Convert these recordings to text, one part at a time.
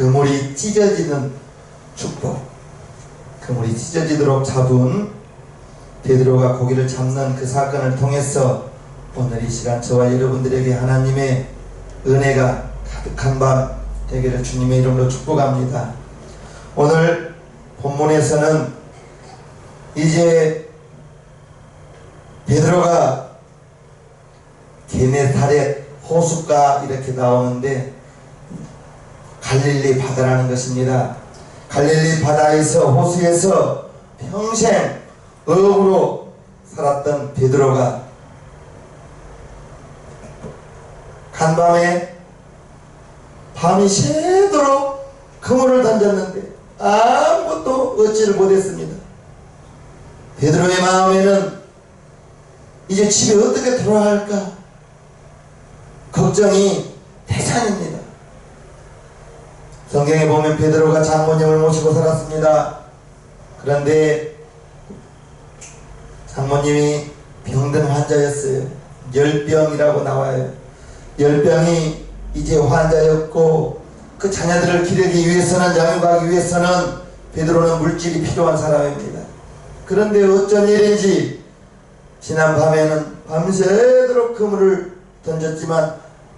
그물이 찢어지는 축복. 그물이 찢어지도록 잡은 베드로가 고기를 잡는 그 사건을 통해서 오늘 이 시간 저와 여러분들에게 하나님의 은혜가 가득한 밤 되기를 주님의 이름으로 축복합니다. 오늘 본문에서는 이제 베드로가 게네사렛 호숫가 이렇게 나오는데 갈릴리 바다라는 것입니다. 갈릴리 바다에서 호수에서 평생 어부로 살았던 베드로가 간밤에 밤이 새도록 그물을 던졌는데 아무것도 얻지를 못했습니다. 베드로의 마음에는 이제 집에 어떻게 돌아갈까 걱정이 대산입니다. 성경에 보면 베드로가 장모님을 모시고 살았습니다. 그런데 장모님이 병든 환자였어요. 열병이라고 나와요. 열병이 이제 환자였고 그 자녀들을 기르기 위해서는 양육하기 위해서는 베드로는 물질이 필요한 사람입니다. 그런데 어쩐 일인지 지난 밤에는 밤새도록 그물을 던졌지만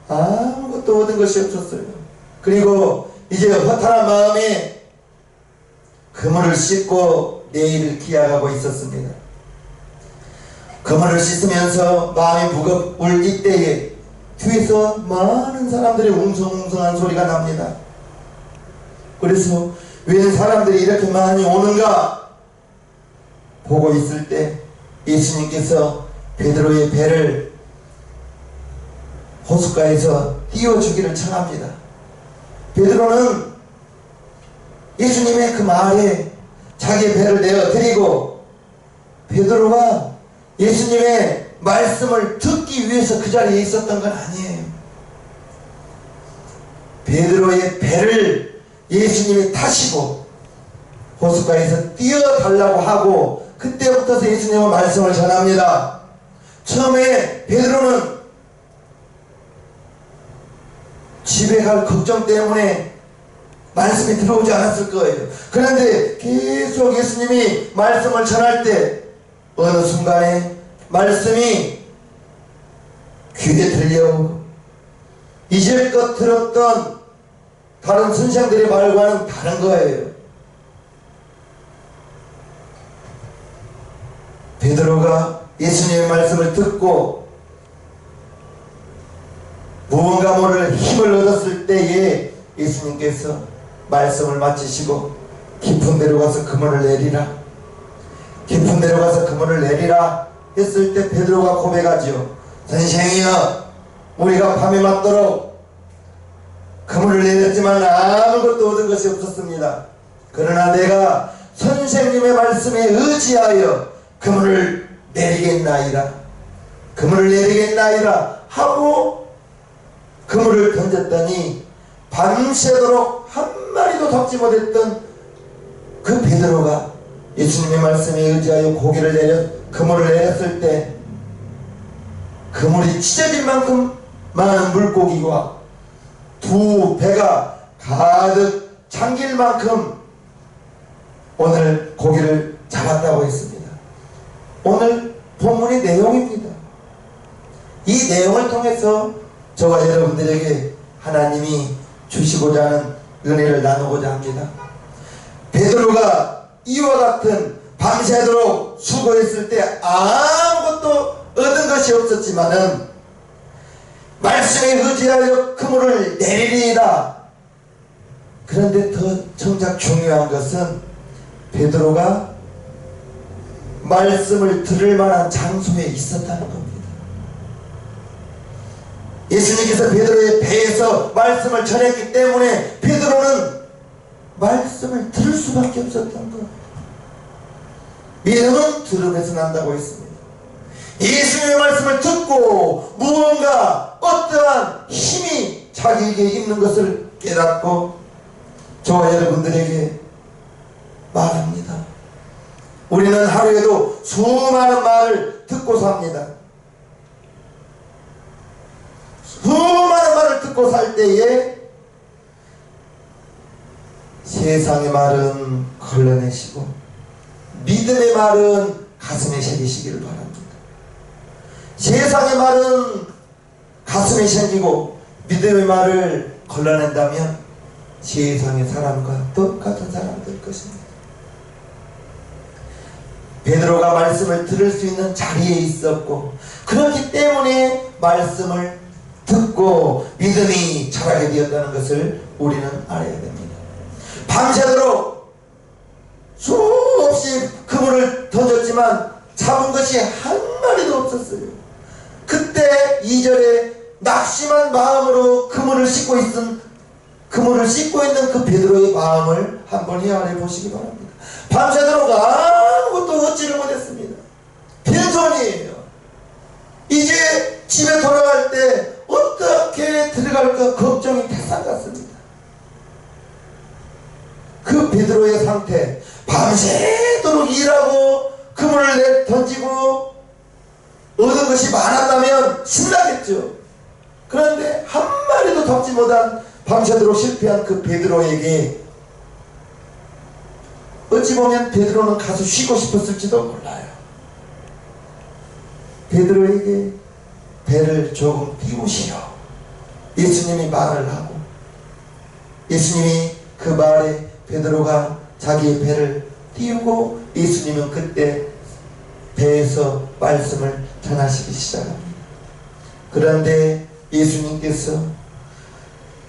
아무것도 얻은 것이 없었어요. 그리고 이제 허탈한 마음에 그물을 씻고 내일을 기약하고 있었습니다. 그물을 씻으면서 마음이 무겁을 이때에 뒤에서 많은 사람들의 웅성웅성한 소리가 납니다. 그래서 왜 사람들이 이렇게 많이 오는가 보고 있을 때 예수님께서 베드로의 배를 호숫가에서 띄워주기를 청합니다. 베드로는 예수님의 그 말에 자기의 배를 내어 드리고 베드로가 예수님의 말씀을 듣기 위해서 그 자리에 있었던 건 아니에요. 베드로의 배를 예수님이 타시고 호숫가에서 뛰어달라고 하고 그때부터 예수님의 말씀을 전합니다. 처음에 베드로는 집에 갈 걱정 때문에 말씀이 들어오지 않았을 거예요. 그런데 계속 예수님이 말씀을 전할 때 어느 순간에 말씀이 귀에 들려오고 이제껏 들었던 다른 선생들의 말과는 다른 거예요. 베드로가 예수님의 말씀을 듣고 무언가 모를 힘을 얻었을 때에 예수님께서 말씀을 마치시고 깊은 데로 가서 그물을 내리라. 깊은 데로 가서 그물을 내리라 했을 때 베드로가 고백하지요. 선생이여 우리가 밤에 맞도록 그물을 내렸지만 아무것도 얻은 것이 없었습니다. 그러나 내가 선생님의 말씀에 의지하여 그물을 내리겠나이다. 그물을 내리겠나이다 하고 그물을 던졌더니 밤새도록 한 마리도 잡지 못했던 그 베드로가 예수님의 말씀에 의지하여 고개를 내려 그물을 내렸을 때 그물이 찢어질 만큼 많은 물고기와 두 배가 가득 잠길 만큼 오늘 고기를 잡았다고 했습니다. 오늘 본문의 내용입니다. 이 내용을 통해서 저와 여러분들에게 하나님이 주시고자 하는 은혜를 나누고자 합니다. 베드로가 이와 같은 밤새도록 수고했을 때 아무것도 얻은 것이 없었지만은 말씀에 의지하여 그물을 내리리이다. 그런데 더 정작 중요한 것은 베드로가 말씀을 들을 만한 장소에 있었다는 겁니다. 예수님께서 베드로의 배에서 말씀을 전했기 때문에 베드로는 말씀을 들을 수밖에 없었던 거예요. 믿음은 들음에서 난다고 했습니다. 예수님의 말씀을 듣고 무언가 어떠한 힘이 자기에게 있는 것을 깨닫고 저와 여러분들에게 말합니다. 우리는 하루에도 수많은 말을 듣고 삽니다. 수많은 말을 듣고 살 때에 세상의 말은 걸러내시고 믿음의 말은 가슴에 새기시기를 바랍니다. 세상의 말은 가슴에 새기고 믿음의 말을 걸러낸다면 세상의 사람과 똑같은 사람 될 것입니다. 베드로가 말씀을 들을 수 있는 자리에 있었고 그렇기 때문에 말씀을 듣고 믿음이 자라게 되었다는 것을 우리는 알아야 됩니다. 밤새도록 수없이 그물을 던졌지만 잡은 것이 한 마리도 없었어요. 그때 이절에 낙심한 마음으로 그물을 씻고 있은 그물을 씻고 있는 그 베드로의 마음을 한번 헤아려 보시기 바랍니다. 밤새도록 아무것도 얻지를 못했습니다. 빈손이에요. 이제 집에 돌아갈 때 어떻게 들어갈까 걱정이 태산 같습니다. 그 베드로의 상태 밤새도록 일하고 그물을 내 던지고 얻은 것이 많았다면 신나겠죠. 그런데 한 마리도 잡지 못한 밤새도록 실패한 그 베드로에게 어찌 보면 베드로는 가서 쉬고 싶었을지도 몰라요. 베드로에게 배를 조금 띄우시오. 예수님이 말을 하고 예수님이 그 말에 베드로가 자기의 배를 띄우고 예수님은 그때 배에서 말씀을 전하시기 시작합니다. 그런데 예수님께서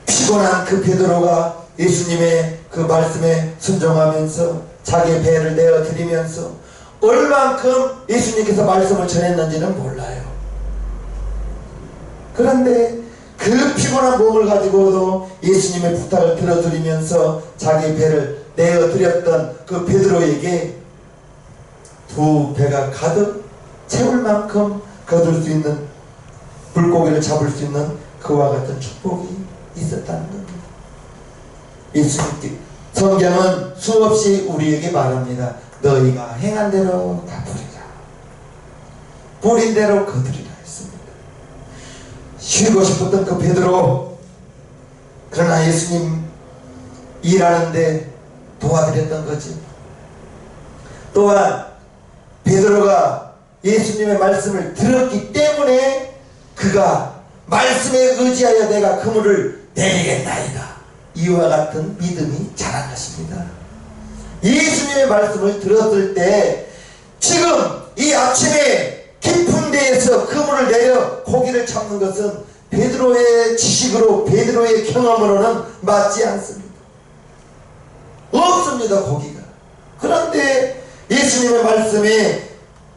피곤한 그 베드로가 예수님의 그 말씀에 순종하면서 자기의 배를 내어 드리면서 얼만큼 예수님께서 말씀을 전했는지는 몰라요. 그런데 그 피곤한 몸을 가지고도 예수님의 부탁을 들어드리면서 자기 배를 내어드렸던 그 베드로에게 두 배가 가득 채울 만큼 거둘 수 있는 물고기를 잡을 수 있는 그와 같은 축복이 있었다는 겁니다. 예수님께 성경은 수없이 우리에게 말합니다. 너희가 행한 대로 갚으리라. 뿌린 대로 거두리라. 쉬고 싶었던 그 베드로 그러나 예수님 일하는데 도와드렸던 거지. 또한 베드로가 예수님의 말씀을 들었기 때문에 그가 말씀에 의지하여 내가 그물을 내리겠나이다. 이와 같은 믿음이 자란 것입니다. 예수님의 말씀을 들었을 때 지금 이 아침에 깊은 데에서 그물을 내려 고기를 잡는 것은 베드로의 지식으로 베드로의 경험으로는 맞지 않습니다. 없습니다 고기가. 그런데 예수님의 말씀에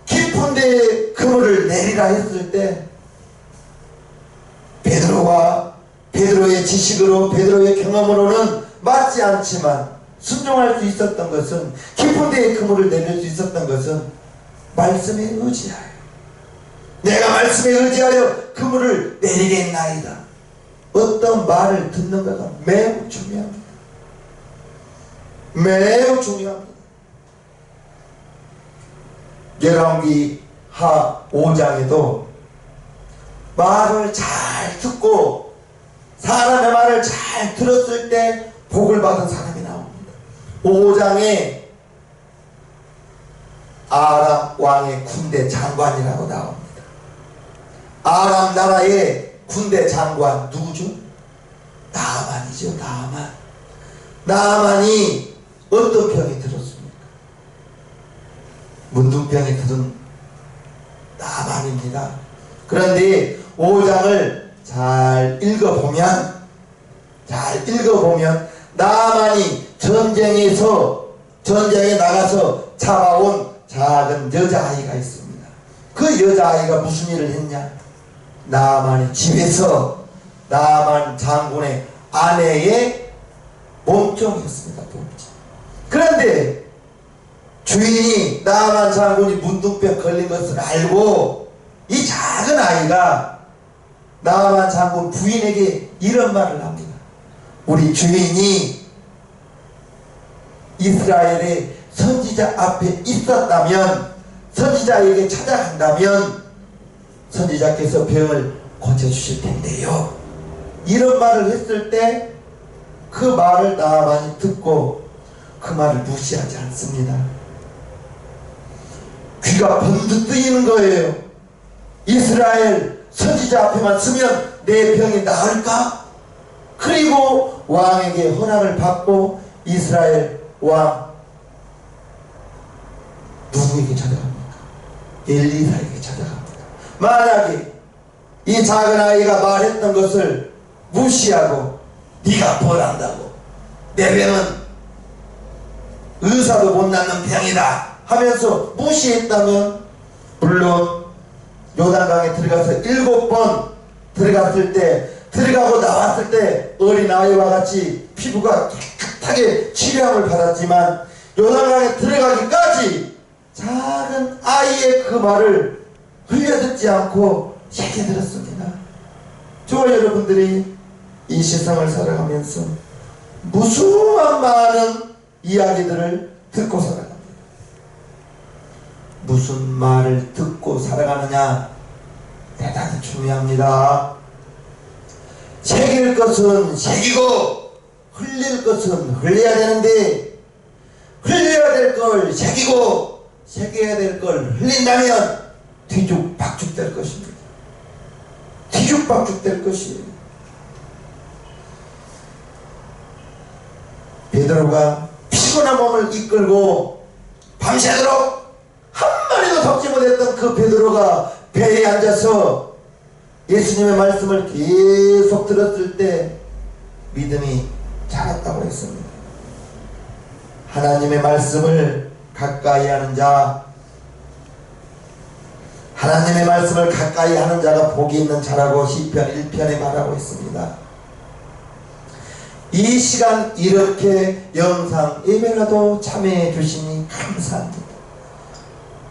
깊은 데에 그물을 내리라 했을 때 베드로와 베드로의 지식으로 베드로의 경험으로는 맞지 않지만 순종할 수 있었던 것은 깊은 데에 그물을 내릴 수 있었던 것은 말씀에 의지하여 내가 말씀에 의지하여 그물을 내리겠나이다. 어떤 말을 듣는가가 매우 중요합니다. 매우 중요합니다. 열왕기 하 5장에도 말을 잘 듣고 사람의 말을 잘 들었을 때 복을 받은 사람이 나옵니다. 5장에 아람 왕의 군대 장관이라고 나옵니다. 아람 나라의 군대 장관 누구죠? 나만이죠, 나만. 나만이 어떤 병이 들었습니까? 문둥병이 들은 나만입니다. 그런데 5장을 잘 읽어보면 잘 읽어보면 나만이 전쟁에서 전쟁에 나가서 잡아온 작은 여자아이가 있습니다. 그 여자아이가 무슨 일을 했냐? 나만의 집에서 나만 장군의 아내의 몸종이었습니다. 몸종. 그런데 주인이 나만 장군이 문둥병 걸린 것을 알고 이 작은 아이가 나만 장군 부인에게 이런 말을 합니다. 우리 주인이 이스라엘의 선지자 앞에 있었다면 선지자에게 찾아간다면 선지자께서 병을 고쳐주실 텐데요. 이런 말을 했을 때 그 말을 나만이 듣고 그 말을 무시하지 않습니다. 귀가 번뜩 뜨이는 거예요. 이스라엘 선지자 앞에만 서면 내 병이 나을까? 그리고 왕에게 허락을 받고 이스라엘 왕 누구에게 찾아갑니까? 엘리사에게 찾아갑니다. 만약에 이 작은 아이가 말했던 것을 무시하고 네가 벌한다고 내 병은 의사도 못 낳는 병이다 하면서 무시했다면 물론 요단강에 들어가서 일곱 번 들어갔을 때 들어가고 나왔을 때 어린아이와 같이 피부가 깨끗하게 치료함을 받았지만 요단강에 들어가기까지 작은 아이의 그 말을 흘려듣지 않고 새겨들었습니다. 저와 여러분들이 이 세상을 살아가면서 무수한 많은 이야기들을 듣고 살아갑니다. 무슨 말을 듣고 살아가느냐 대단히 중요합니다. 새길 것은 새기고 흘릴 것은 흘려야 되는데 흘려야 될 걸 새기고 새겨야 될 걸 흘린다면 뒤죽박죽 될 것입니다. 뒤죽박죽 될 것이에요. 베드로가 피곤한 몸을 이끌고 밤새도록 한 마리도 덮지 못했던 그 베드로가 배에 앉아서 예수님의 말씀을 계속 들었을 때 믿음이 자랐다고 했습니다. 하나님의 말씀을 가까이 하는 자, 하나님의 말씀을 가까이 하는 자가 복이 있는 자라고 시편 1편에 말하고 있습니다. 이 시간 이렇게 영상 예배라도 참여해 주시니 감사합니다.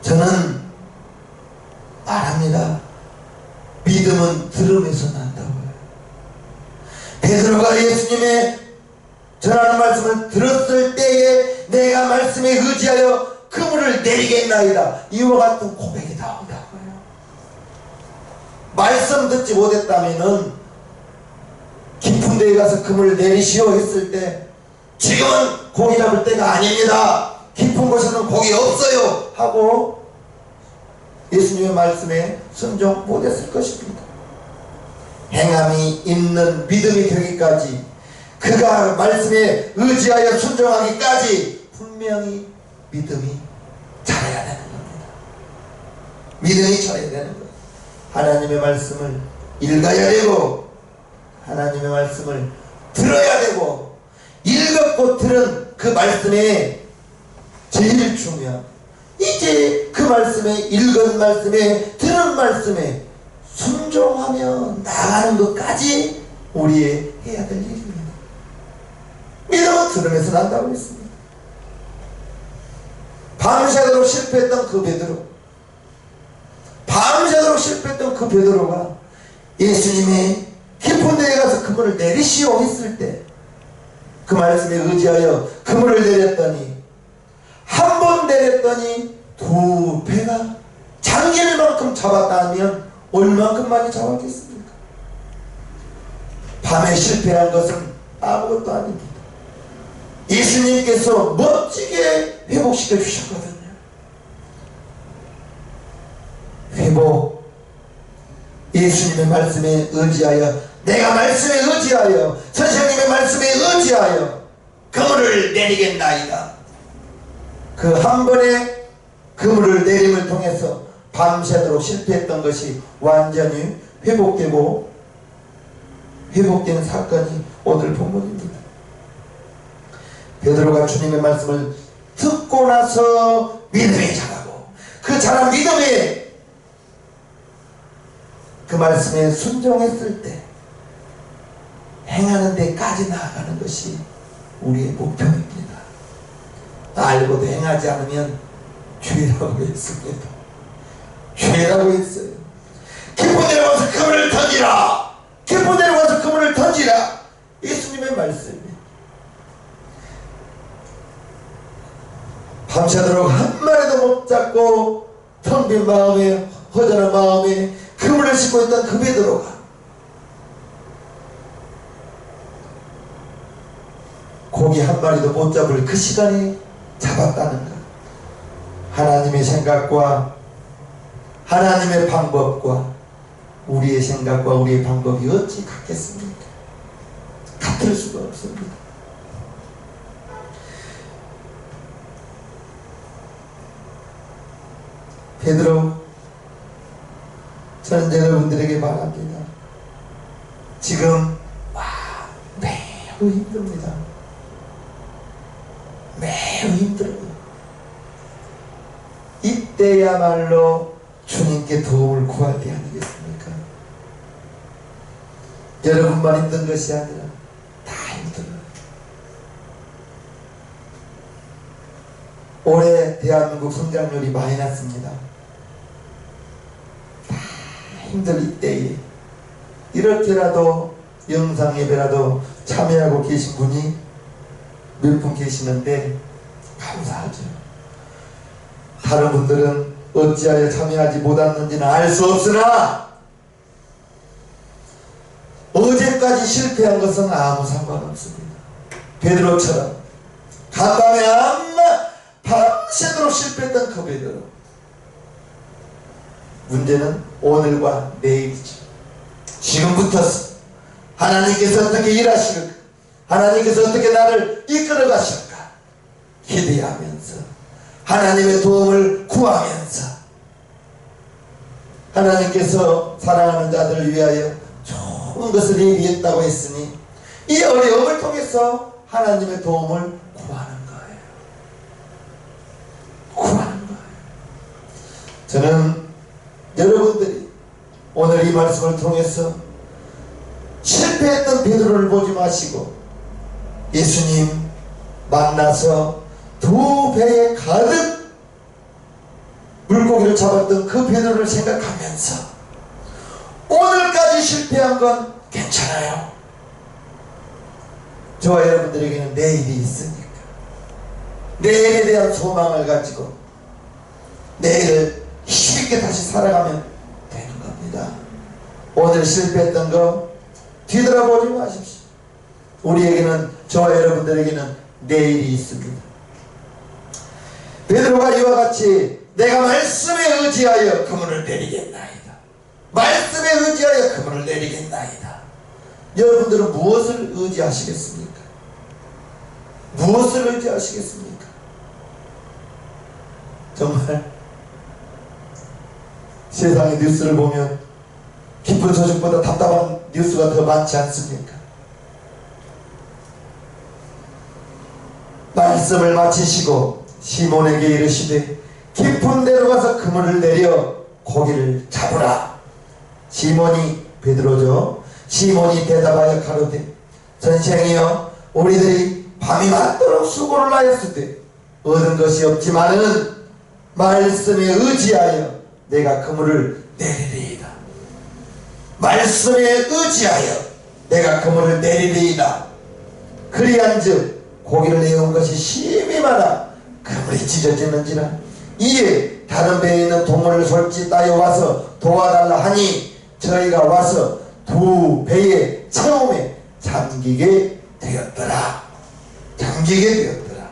저는 말합니다. 믿음은 들음에서 난다고요. 베드로가 예수님의 전하는 말씀을 들었을 때에 내가 말씀에 의지하여 그물을 내리겠나이다. 이와 같은 고백이 나온다고요. 말씀 듣지 못했다면은 깊은 데에 가서 그물을 내리시오 했을 때 지금은 고기 잡을 때가 아닙니다. 깊은 곳에는 고기 없어요. 하고 예수님의 말씀에 순종 못했을 것입니다. 행함이 있는 믿음이 되기까지 그가 말씀에 의지하여 순종하기까지 분명히 믿음이 자라야 되는 겁니다. 믿음이 자라야 되는 거예요. 하나님의 말씀을 읽어야 되고 하나님의 말씀을 들어야 되고 읽었고 들은 그 말씀에 제일 중요한 이제 그 말씀에 읽은 말씀에 들은 말씀에 순종하며 나가는 것까지 우리의 해야 될 일입니다. 믿음은 들으면서 난다고 했습니다. 밤새도록 실패했던 그 베드로 밤새도록 실패했던 그 베드로가 예수님의 깊은 데에 가서 그물을 내리시오 했을 때 그 말씀에 의지하여 그물을 내렸더니 한 번 내렸더니 두 배가 장길만큼 잡았다면 얼만큼 많이 잡았겠습니까? 밤에 실패한 것은 아무것도 아닙니다. 예수님께서 멋지게 회복시켜 주셨거든요. 회복. 예수님의 말씀에 의지하여 내가 말씀에 의지하여 선생님의 말씀에 의지하여 그물을 내리겠나이다. 그 한 번의 그물을 내림을 통해서 밤새도록 실패했던 것이 완전히 회복되고 회복되는 사건이 오늘 본문입니다. 베드로가 주님의 말씀을 듣고 나서 믿음이 자라고 그 자란 믿음에 그 말씀에 순종했을 때 행하는 데까지 나아가는 것이 우리의 목표입니다. 알고도 행하지 않으면 죄라고 했습니다. 죄라고 했어요. 데로 가서 그물을 던지라. 데로 가서 그물을 던지라. 예수님의 말씀이에요. 밤새도록 한 마리도 못 잡고 텅빈 마음에 허전한 마음에 그물을 싣고 있던 그 베드로가 고기 한 마리도 못 잡을 그 시간에 잡았다는 것. 하나님의 생각과 하나님의 방법과 우리의 생각과 우리의 방법이 어찌 같겠습니까? 같을 수가 없습니다. 베드로 저는 여러분들에게 말합니다. 지금 와 매우 힘듭니다. 매우 힘들어요. 이때야말로 주님께 도움을 구할 때 아니겠습니까? 여러분만 힘든 것이 아니라 다 힘들어요. 올해 대한민국 성장률이 많이 났습니다. 다 힘들 이때에 이렇게라도 영상 예배라도 참여하고 계신 분이 몇 분 계시는데 감사하죠. 다른 분들은 어찌하여 참여하지 못했는지는 알 수 없으나 어제까지 실패한 것은 아무 상관없습니다. 베드로처럼 간밤에 암마 밤새도록 실패했던 그 베드로 문제는 오늘과 내일이죠. 지금부터 하나님께서 어떻게 일하실까? 하나님께서 어떻게 나를 이끌어 가실까? 기대하면서 하나님의 도움을 구하면서 하나님께서 사랑하는 자들을 위하여 좋은 것을 얘기했다고 했으니 이 어려움을 통해서 하나님의 도움을 구하는 거예요. 구하는 거예요. 저는 여러분들이 오늘 이 말씀을 통해서 실패했던 베드로를 보지 마시고 예수님 만나서 두 배에 가득 물고기를 잡았던 그 베드로를 생각하면서 오늘까지 실패한 건 괜찮아요. 저와 여러분들에게는 내일이 있으니까 내일에 대한 소망을 가지고 내일 을 힘있게 다시 살아가면 되는 겁니다. 오늘 실패했던 거 뒤돌아보지 마십시오. 우리에게는 저와 여러분들에게는 내일이 있습니다. 베드로가 이와 같이 내가 말씀에 의지하여 그물을 내리겠나이다. 말씀에 의지하여 그물을 내리겠나이다. 여러분들은 무엇을 의지하시겠습니까? 무엇을 의지하시겠습니까? 정말 세상의 뉴스를 보면 기쁜 소식보다 답답한 뉴스가 더 많지 않습니까? 말씀을 마치시고 시몬에게 이르시되 깊은 데로 가서 그물을 내려 고기를 잡으라. 시몬이 베드로죠. 시몬이 대답하여 가로되 선생이여 우리들이 밤이 맞도록 수고를 하였을 때 얻은 것이 없지만은 말씀에 의지하여 내가 그물을 내리리이다. 말씀에 의지하여 내가 그물을 내리리이다. 그리한즉 고기를 내온 것이 심히 많아 그물이 찢어지는지라 이에 다른 배에 있는 동물을 솔지 따여 와서 도와달라 하니 저희가 와서 두 배의 처음에 잠기게 되었더라 잠기게 되었더라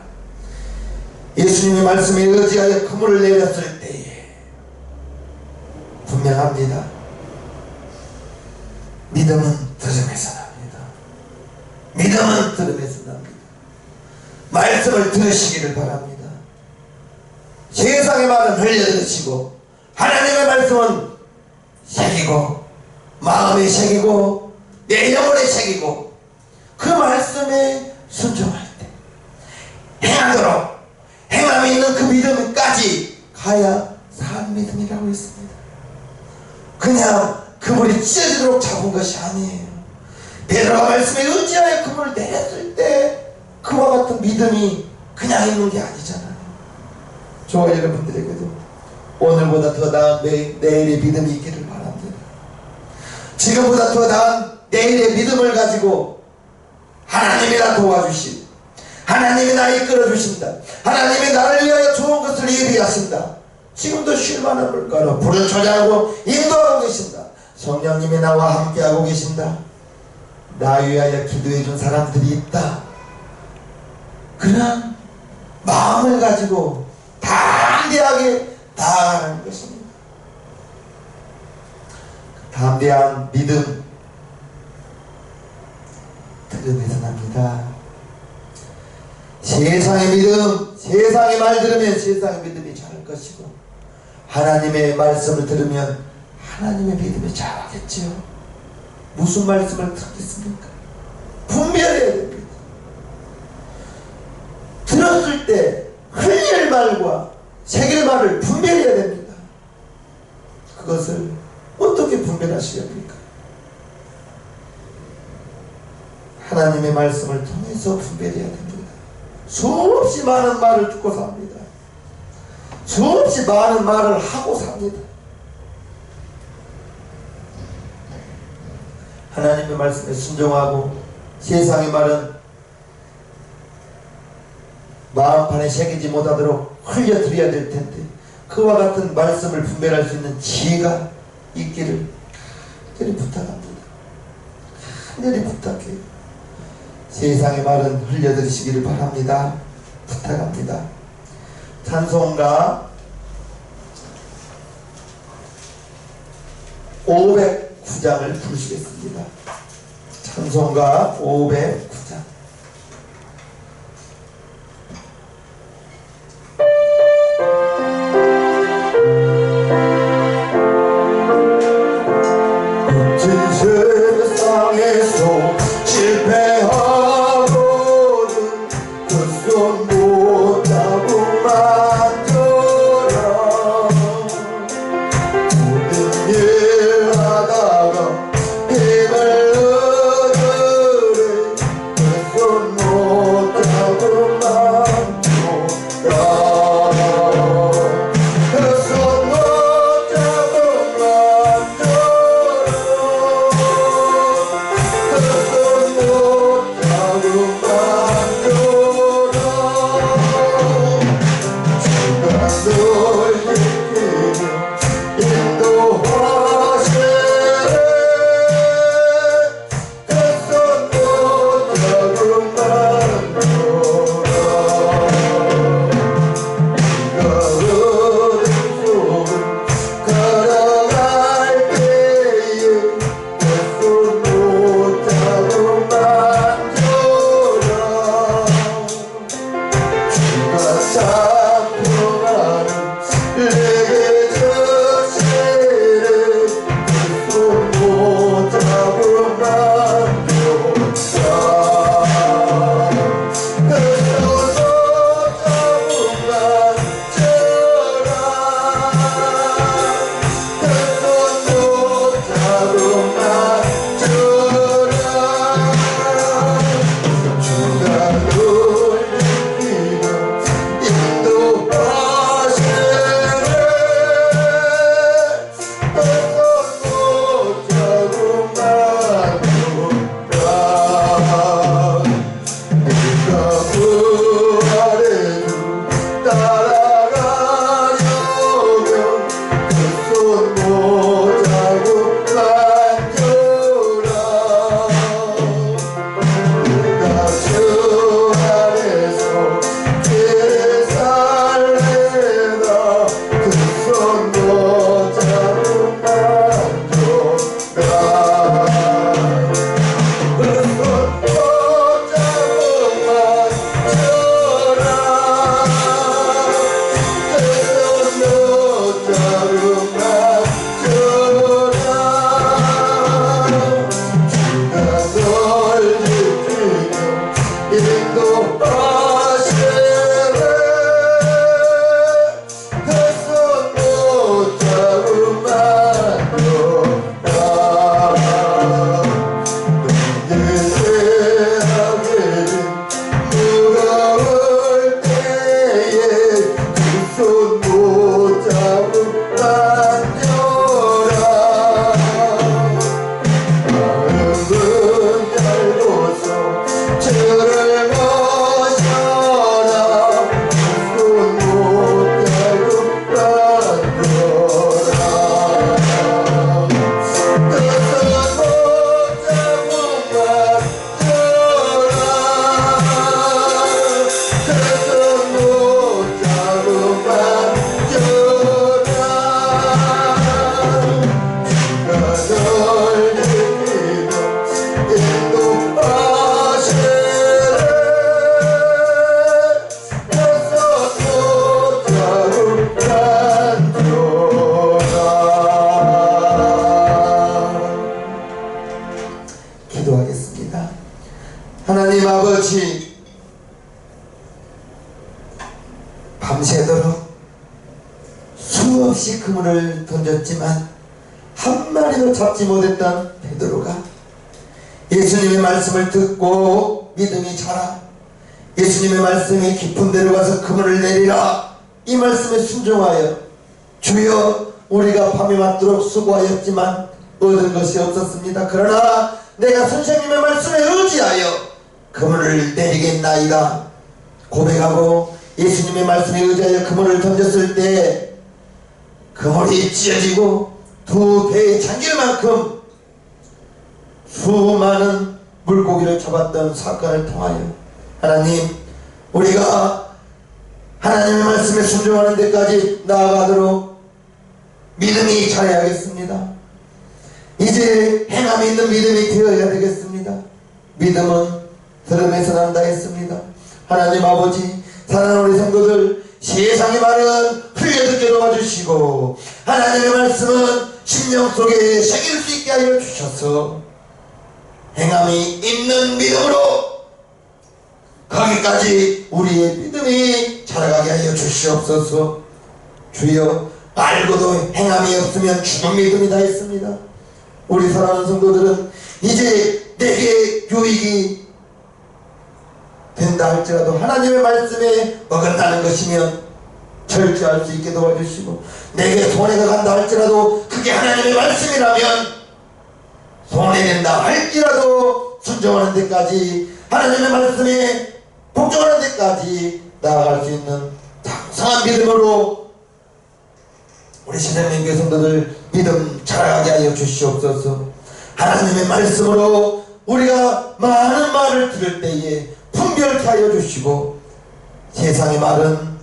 예수님의 말씀에 의지하여 그물을 내렸을 분명합니다 믿음은 들음에서 납니다 믿음은 들음에서 납니다 말씀을 들으시기를 바랍니다. 세상의 말은 흘려들으시고 하나님의 말씀은 새기고 마음에 새기고 내 영혼에 새기고 그 말씀에 순종할 때 행하도록 행함이 있는 그 믿음까지 가야 산 믿음이라고 했습니다. 그냥 그물이 찢어지도록 잡은 것이 아니에요. 베드로가 말씀에 의지하여 그물을 내렸을 때 그와 같은 믿음이 그냥 있는 게 아니잖아요. 저와 여러분들에게도 오늘보다 더 나은 내, 내일의 믿음이 있기를 바랍니다. 지금보다 더 나은 내일의 믿음을 가지고 하나님이 나 도와주시 하나님이 나 이끌어 주신다. 하나님이 나를 위하여 좋은 것을 예비하신다. 지금도 쉴만한 물가로 불을 초래하고 인도하고 계신다. 성령님이 나와 함께하고 계신다. 나 위하여 기도해 준 사람들이 있다. 그런 마음을 가지고 담대하게 나아가는 것입니다. 담대한 믿음 들음에서 납니다. 세상의 믿음, 세상의 말 들으면 세상의 믿음이 자랄 것이고 하나님의 말씀을 들으면 하나님의 믿음이 자라겠지요. 무슨 말씀을 듣겠습니까? 분별해야 됩니다. 들었을 때 흘릴 말과 새길 말을 분별해야 됩니다. 그것을 어떻게 분별하시렵니까? 하나님의 말씀을 통해서 분별해야 됩니다. 수없이 많은 말을 듣고 삽니다. 수없이 많은 말을 하고 삽니다. 하나님의 말씀에 순종하고 세상의 말은 마음판에 새기지 못하도록 흘려드려야 될 텐데 그와 같은 말씀을 분별할 수 있는 지혜가 있기를 간절히 부탁합니다. 간절히 부탁해요. 세상의 말은 흘려드리시기를 바랍니다. 부탁합니다. 찬송가 509장을 부르시겠습니다. 찬송가 509장 잡지 못했던 베드로가 예수님의 말씀을 듣고 믿음이 자라 예수님의 말씀이 깊은 데로 가서 그물을 내리라 이 말씀에 순종하여 주여 우리가 밤이 맞도록 수고하였지만 얻은 것이 없었습니다. 그러나 내가 선생님의 말씀에 의지하여 그물을 내리겠나이다 고백하고 예수님의 말씀에 의지하여 그물을 던졌을 때 그물이 찢어지고 두 배에 잠길 만큼 수많은 물고기를 잡았던 사건을 통하여 하나님 우리가 하나님의 말씀에 순종하는 데까지 나아가도록 믿음이 자라야겠습니다. 이제 행함이 있는 믿음이 되어야 되겠습니다. 믿음은 들음에서 난다 했습니다. 하나님 아버지 사랑하는 우리 성도들 세상의 말은 흘려듣게 도와주시고 하나님의 말씀은 심령 속에 새길 수 있게 하여 주셔서 행함이 있는 믿음으로 거기까지 우리의 믿음이 자라가게 하여 주시옵소서. 주여 알고도 행함이 없으면 죽은 믿음이다 했습니다. 우리 사랑하는 성도들은 이제 내게 유익이 된다 할지라도 하나님의 말씀에 어긋나는 것이면 절제할 수 있게 도와주시고 내게 손해가 간다 할지라도 그게 하나님의 말씀이라면 손해낸다 할지라도 순종하는 데까지 하나님의 말씀에 복종하는 데까지 나아갈 수 있는 장성한 믿음으로 우리 신앙민교 성도들 믿음 자라게 하여 주시옵소서. 하나님의 말씀으로 우리가 많은 말을 들을 때에 분별케 하여 주시고 세상의 말은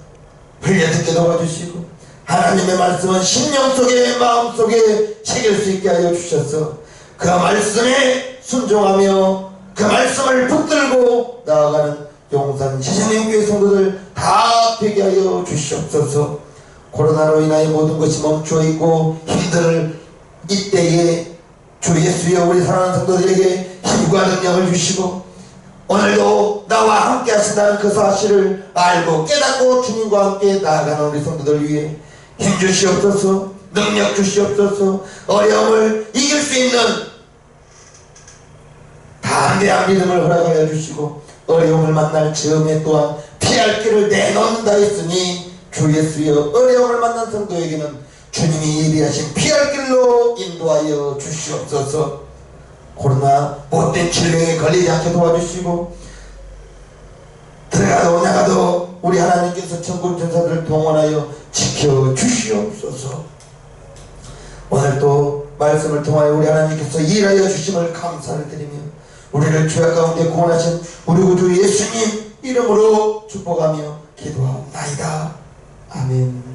흘려듣게 도와주시고 하나님의 말씀은 심령 속에 마음 속에 새길 수 있게 하여 주셔서 그 말씀에 순종하며 그 말씀을 붙들고 나아가는 용산 시신명교회 성도들 다 되게 하여 주시옵소서. 코로나로 인하여 모든 것이 멈추어 있고 힘들 이때에 주 예수여 우리 사랑하는 성도들에게 힘과 능력을 주시고 오늘도 나와 함께 하신다는 그 사실을 알고 깨닫고 주님과 함께 나아가는 우리 성도들 위해 힘 주시옵소서 능력 주시옵소서 어려움을 이길 수 있는 담대한 믿음을 허락하여 주시고 어려움을 만날 즈음에 또한 피할 길을 내놓는다 했으니 주 예수여 어려움을 만난 성도에게는 주님이 예비하신 피할 길로 인도하여 주시옵소서 코로나 못된 질병에 걸리지 않게 도와주시고 들어가도 나가도 우리 하나님께서 천국 전사들을 동원하여 지켜주시옵소서. 오늘도 말씀을 통하여 우리 하나님께서 일하여 주심을 감사를 드리며 우리를 죄악 가운데 구원하신 우리 구주 예수님 이름으로 축복하며 기도하옵나이다. 아멘